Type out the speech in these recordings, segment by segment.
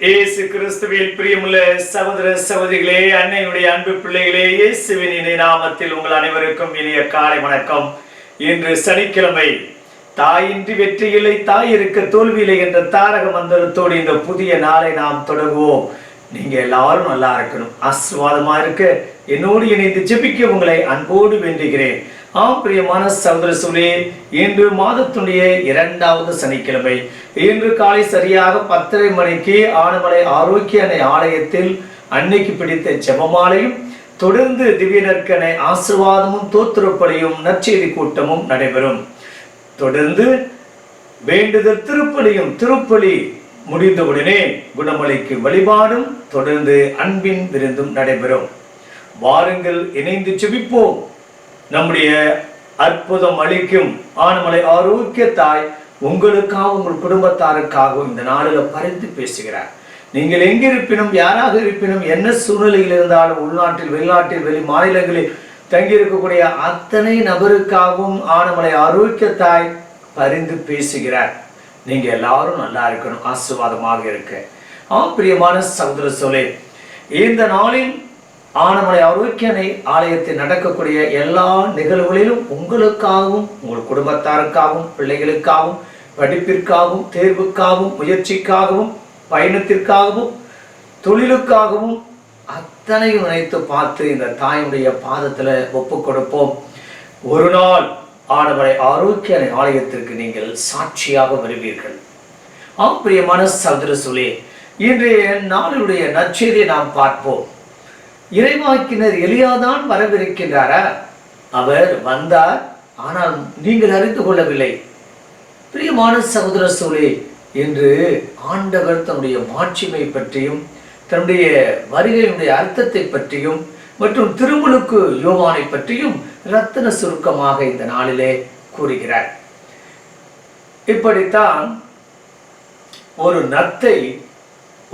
இயேசு கிறிஸ்துவில் பிரியமுள்ள சகோதர சகோதரிகளே அன்னையுடைய அன்பு பிள்ளைகளே இயேசுவின் இணை நாமத்தில் உங்கள் அனைவருக்கும் இனிய காலை வணக்கம். இன்று சனிக்கிழமை தாயின்றி வெற்றி இல்லை தாய் இருக்க தோல்வியில்லை என்ற தாரக மந்திரத்தோடு இந்த புதிய நாளை நாம் தொடங்குவோம் நீங்க எல்லாரும் நல்லா இருக்கணும். ஆசீர்வாதமா இருக்க. என்னோடு இணைந்து ஜெபிக்க உங்களை அன்போடு வேண்டுகிறேன். ஆம் பிரியமான சகோதர சூழே இன்று மாதத்துடைய இரண்டாவது சனிக்கிழமை. இன்று காலை சரியாக பத்தரை மணிக்கு ஆனமலை ஆரோக்கிய அணை ஆலயத்தில் அன்னைக்கு பிடித்த ஜெபமாலையும் தொடர்ந்து திவ்யனற்கனை ஆசிர்வாதமும் தோத்திரப்பலியும் நற்செய்தி கூட்டமும் நடைபெறும். தொடர்ந்து வேண்டுதல் திருப்பலியும் திருப்பலி முடிந்தவுடனே குணமலைக்கு வழிபாடும் தொடர்ந்து அன்பின் விருந்தும் நடைபெறும். வாருங்கள் இணைந்து செபிப்போம் நம்முடைய அற்புதம் அளிக்கும் ஆனமலை ஆரோக்கிய தாய் உங்களுக்காக உங்கள் குடும்பத்தாருக்காகவும் இந்த நாளில் பறித்து பேசுகிறார். நீங்கள் எங்கிருப்பினும் யாராக இருப்பினும் என்ன சூழ்நிலையில் இருந்தாலும் உள்நாட்டில் வெளிநாட்டில் வெளி மாநிலங்களில் தங்கியிருக்கக்கூடிய அத்தனை நபருக்காகவும் ஆனமலை ஆரோக்கிய தாய் பரிந்து பேசுகிறார். நீங்க எல்லாரும் நல்லா இருக்கணும் ஆசீர்வாதமாக இருக்க. ஆம் பிரியமான சகோதர சோழே இந்த நாளில் ஆனமலை ஆரோக்கியனை ஆலயத்தில் நடக்கக்கூடிய எல்லா நிகழ்வுகளிலும் உங்களுக்காகவும் உங்கள் குடும்பத்தாருக்காகவும் பிள்ளைகளுக்காகவும் படிப்பிற்காகவும் தேர்வுக்காகவும் முயற்சிக்காகவும் பயணத்திற்காகவும் தொழிலுக்காகவும் அத்தனையும் நினைத்து பார்த்து இந்த தாயுடைய பாதத்தில் ஒப்பு கொடுப்போம். ஒரு நாள் ஆடவரை ஆரோக்கிய ஆலயத்திற்கு நீங்கள் சாட்சியாக வருவீர்கள். ஆம் பிரியமான சகோதர சொல்லே இன்றைய நாளுடைய நற்செய்தியை நாம் பார்ப்போம். இறைவாக்கினர் எலியாதான் வரவிருக்கின்றாரா? அவர் வந்தார் ஆனால் நீங்கள் அறிந்து கொள்ளவில்லை. பிரியமான சகோதர சூழே என்று ஆண்டவர் தன்னுடைய மாட்சிமை பற்றியும் தன்னுடைய வருகையினுடைய அர்த்தத்தை பற்றியும் மற்றும் திருமுழுக்கு யோவானை பற்றியும் ரத்தன சுருக்கமாக இந்த நாளிலே கூறுகிறார். இப்படித்தான் ஒரு நத்தை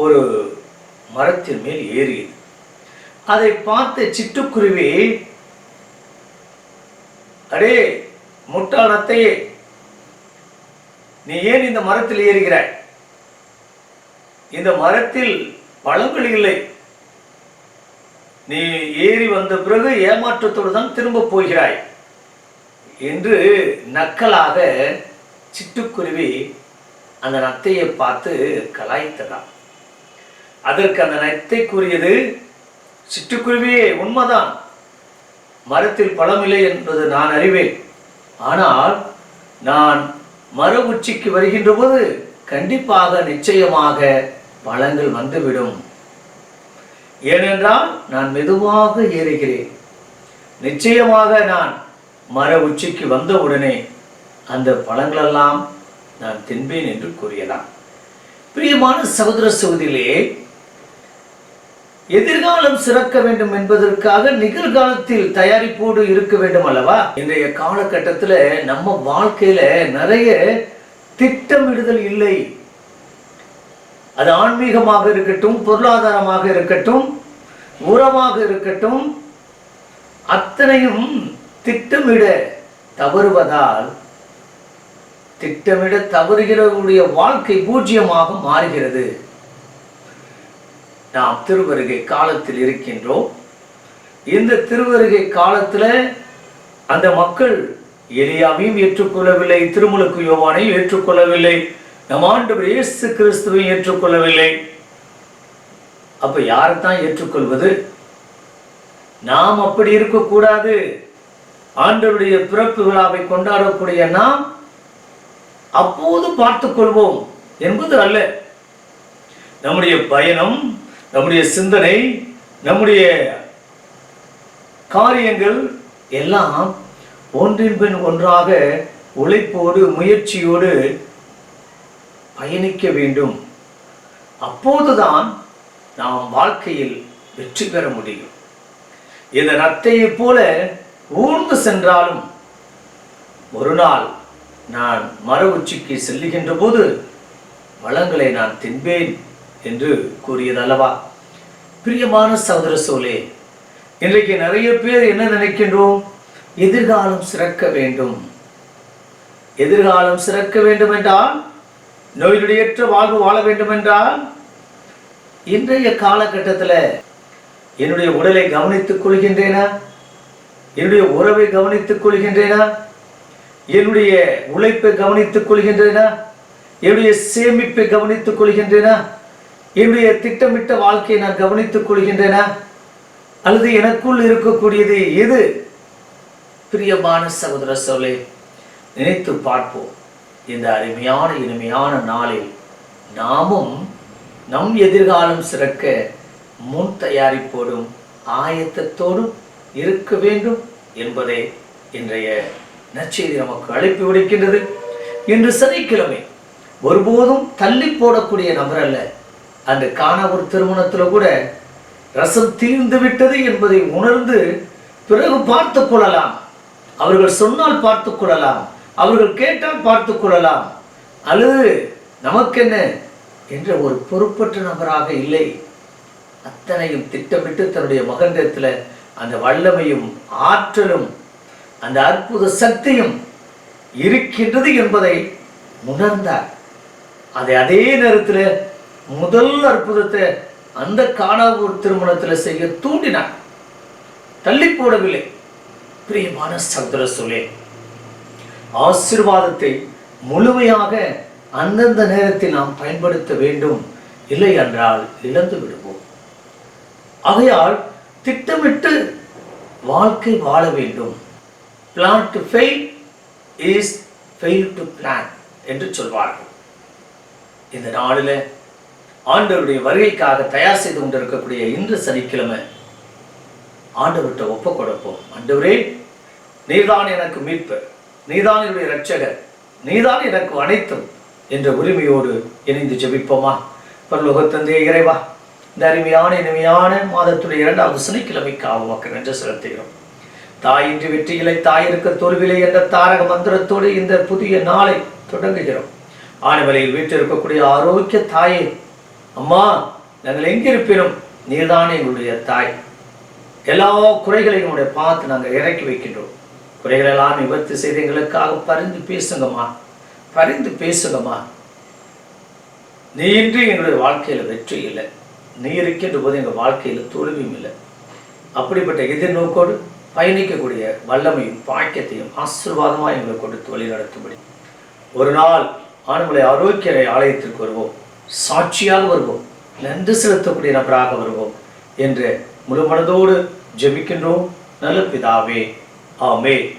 ஒரு மரத்தின் மேல் ஏறியது. அதை பார்த்த சிட்டுக்குருவி அடே முட்டாள் நத்தையே நீ ஏன் இந்த மரத்தில் ஏறுகிறாய்? இந்த மரத்தில் பழங்கள் இல்லை. நீ ஏறி வந்த பிறகு ஏமாற்றத்தோடு தான் திரும்ப போகிறாய் என்று நக்கலாக சிட்டுக்குருவி அந்த நத்தையை பார்த்து கலாய்த்ததாம். அதற்கு அந்த நத்தை கூறியது சிட்டுக்குருவியே உண்மைதான். மரத்தில் பழம் இல்லை என்பது நான் அறிவேன். ஆனால் நான் மர உச்சிக்கு வருகின்ற போது கண்டிப்பாக நிச்சயமாக பழங்கள் வந்துவிடும். ஏனென்றால் நான் மெதுவாக ஏறுகிறேன். நிச்சயமாக நான் மர உச்சிக்கு வந்தவுடனே அந்த பழங்களெல்லாம் நான் தின்பேன் என்று கூறியலாம் பிரியமான சகோதர சகோதரிலே எதிர்காலம் சிறக்க வேண்டும் என்பதற்காக நிகழ்காலத்தில் தயாரிப்போடு இருக்க வேண்டும் அல்லவா? இன்றைய காலகட்டத்தில் நம்ம வாழ்க்கையில நிறைய திட்டமிடுதல் இல்லை. அது ஆன்மீகமாக இருக்கட்டும் பொருளாதாரமாக இருக்கட்டும் உரமாக இருக்கட்டும் அத்தனையும் திட்டமிட தவறுவதால் திட்டமிட தவறுகிறவருடைய வாழ்க்கை பூஜ்ஜியமாக மாறுகிறது. நாம் திருவருகை காலத்தில் இருக்கின்றோம். இந்த திருவருகை காலத்துல அந்த மக்கள் எலியாவையும் ஏற்றுக்கொள்ளவில்லை திருமுழுக்கு யோவானையும் ஏற்றுக்கொள்ளவில்லை நம் ஆண்டவர் இயேசு கிறிஸ்துவையும் ஏற்றுக்கொள்ளவில்லை. அப்ப யாரைத்தான் ஏற்றுக்கொள்வது? நாம் அப்படி இருக்கக்கூடாது. ஆண்டவருடைய பிறப்பு விழாவை கொண்டாடக்கூடிய நாம் அப்போது பார்த்துக் கொள்வோம் என்பது அல்ல. நம்முடைய பயணம் நம்முடைய சிந்தனை நம்முடைய காரியங்கள் எல்லாம் ஒன்றின் பின் ஒன்றாக உழைப்போடு முயற்சியோடு பயணிக்க வேண்டும். அப்போதுதான் நாம் வாழ்க்கையில் வெற்றி பெற முடியும். இந்த நத்தையைப் போல ஊர்ந்து சென்றாலும் ஒரு நாள் நான் மர உச்சிக்கு செல்லுகின்ற போது வளங்களை நான் தின்பேன். என்று கூறியதல்லவா. பிரியமான சகோதர சோலே இன்றைக்கு நிறைய பேர் என்ன நினைக்கின்றோம்? எதிர்காலம் சிறக்க வேண்டும். எதிர்காலம் சிறக்க வேண்டும் என்றால் நோயினுடையற்ற வாழ்வு வாழ வேண்டும் என்றால் இன்றைய காலகட்டத்தில் என்னுடைய உடலை கவனித்துக் கொள்கின்றேனா? என்னுடைய உறவை கவனித்துக் கொள்கின்றேனா? என்னுடைய உழைப்பை கவனித்துக் கொள்கின்றேனா? என்னுடைய சேமிப்பை கவனித்துக் கொள்கின்றேனா? என்னுடைய திட்டமிட்ட வாழ்க்கையை நான் கவனித்துக் கொள்கின்றேனா. அல்லது எனக்குள் இருக்கக்கூடியது எது? பிரியமான சகோதர சொல்லே நினைத்து பார்ப்போம். இந்த அருமையான இனிமையான நாளில் நாமும் நம் எதிர்காலம் சிறக்க முன் தயாரிப்போடும் ஆயத்தத்தோடும் இருக்க வேண்டும் என்பதை இன்றைய நற்செய்தி நமக்கு அழைப்பு விடுக்கின்றது. இன்று சனிக்கிழமை ஒருபோதும் தள்ளி போடக்கூடிய நபர் அல்ல அந்த காண ஒரு கூட ரசம் தீர்ந்து விட்டது என்பதை உணர்ந்து பிறகு பார்த்து கொள்ளலாம். அவர்கள் சொன்னால் பார்த்து கொள்ளலாம். அவர்கள் கேட்டால் பார்த்து கொள்ளலாம். அல்லது நமக்கென்ன? என்ற ஒரு பொறுப்பற்ற நபராக இல்லை. அத்தனையும் திட்டமிட்டு தன்னுடைய மகண்டத்துல அந்த வல்லமையும் ஆற்றலும் அந்த அற்புத சக்தியும் இருக்கின்றது என்பதை உணர்ந்தார். அதை அதே நேரத்தில் முதல் அற்புதத்தை அந்த காணாவூர் திருமணத்தில் செய்ய தூண்டினார் தள்ளி போடவில்லை. பிரியமான சந்திர சொல்லே ஆசீர்வாதத்தை முழுமையாக அந்தந்த நேரத்தில் நாம் பயன்படுத்த வேண்டும். இல்லை என்றால் இழந்து விடுவோம். ஆகையால் திட்டமிட்டு வாழ்க்கை வாழ வேண்டும். Plan to fail is fail to plan என்று சொல்வார்கள். இந்த நாளில் ஆண்டவருடைய வருகைக்காக தயார் செய்து கொண்டிருக்கக்கூடிய இன்று சனிக்கிழமை ஆண்டவர்கிட்ட ஒப்பு கொடுப்போம். ஆண்டவரே நீதான் எனக்கு மீட்பர் நீதான் என்னுடைய இரட்சகர் நீதான் எனக்கு அனைத்தும் என்ற உரிமையோடு இணைந்து ஜெபிப்போமா? பரலோகத்தந்தே இறைவா இந்த அருமையான இனிமையான மாதத்துடைய இரண்டாவது சனிக்கிழமைக்காக மக்கள் நன்றி செலுத்துகிறோம். தாயின்றி வெற்றியிலை தாயிருக்க தோல்விலை என்ற தாரக மந்திரத்தோடு இந்த புதிய நாளை தொடங்குகிறோம். ஆனவலையில் வீட்டிருக்கக்கூடிய ஆரோக்கிய தாயை அம்மா நாங்கள் எங்கிருப்பினும் நீர்தானே எங்களுடைய தாய். எல்லா குறைகளையும் உடைய பார்த்து நாங்கள் இறக்கி வைக்கின்றோம். குறைகளெல்லாம் விபத்து செய்து எங்களுக்காக பரிந்து பேசுங்கம்மா. பரிந்து பேசுங்கம்மா. நீ இன்றி எங்களுடைய வாழ்க்கையில் வெற்றி இல்லை. நீ இருக்கின்ற போது எங்கள் வாழ்க்கையில் தோல்வியும் இல்லை. அப்படிப்பட்ட எதிர்நோக்கோடு பயணிக்கக்கூடிய வல்லமையும் பாக்கியத்தையும் ஆசீர்வாதமாக எங்களை கொடுத்து வழி நடத்தும்படி ஒரு நாள் ஆணுகளை ஆரோக்கிய ஆலயத்திற்கு வருவோம். சாட்சியாக வருவோம். நன்றி செலுத்தக்கூடிய நபராக வருவோம் என்று முழு மனதோடு ஜெபிக்கின்றோம். நல்ல பிதாவே ஆமே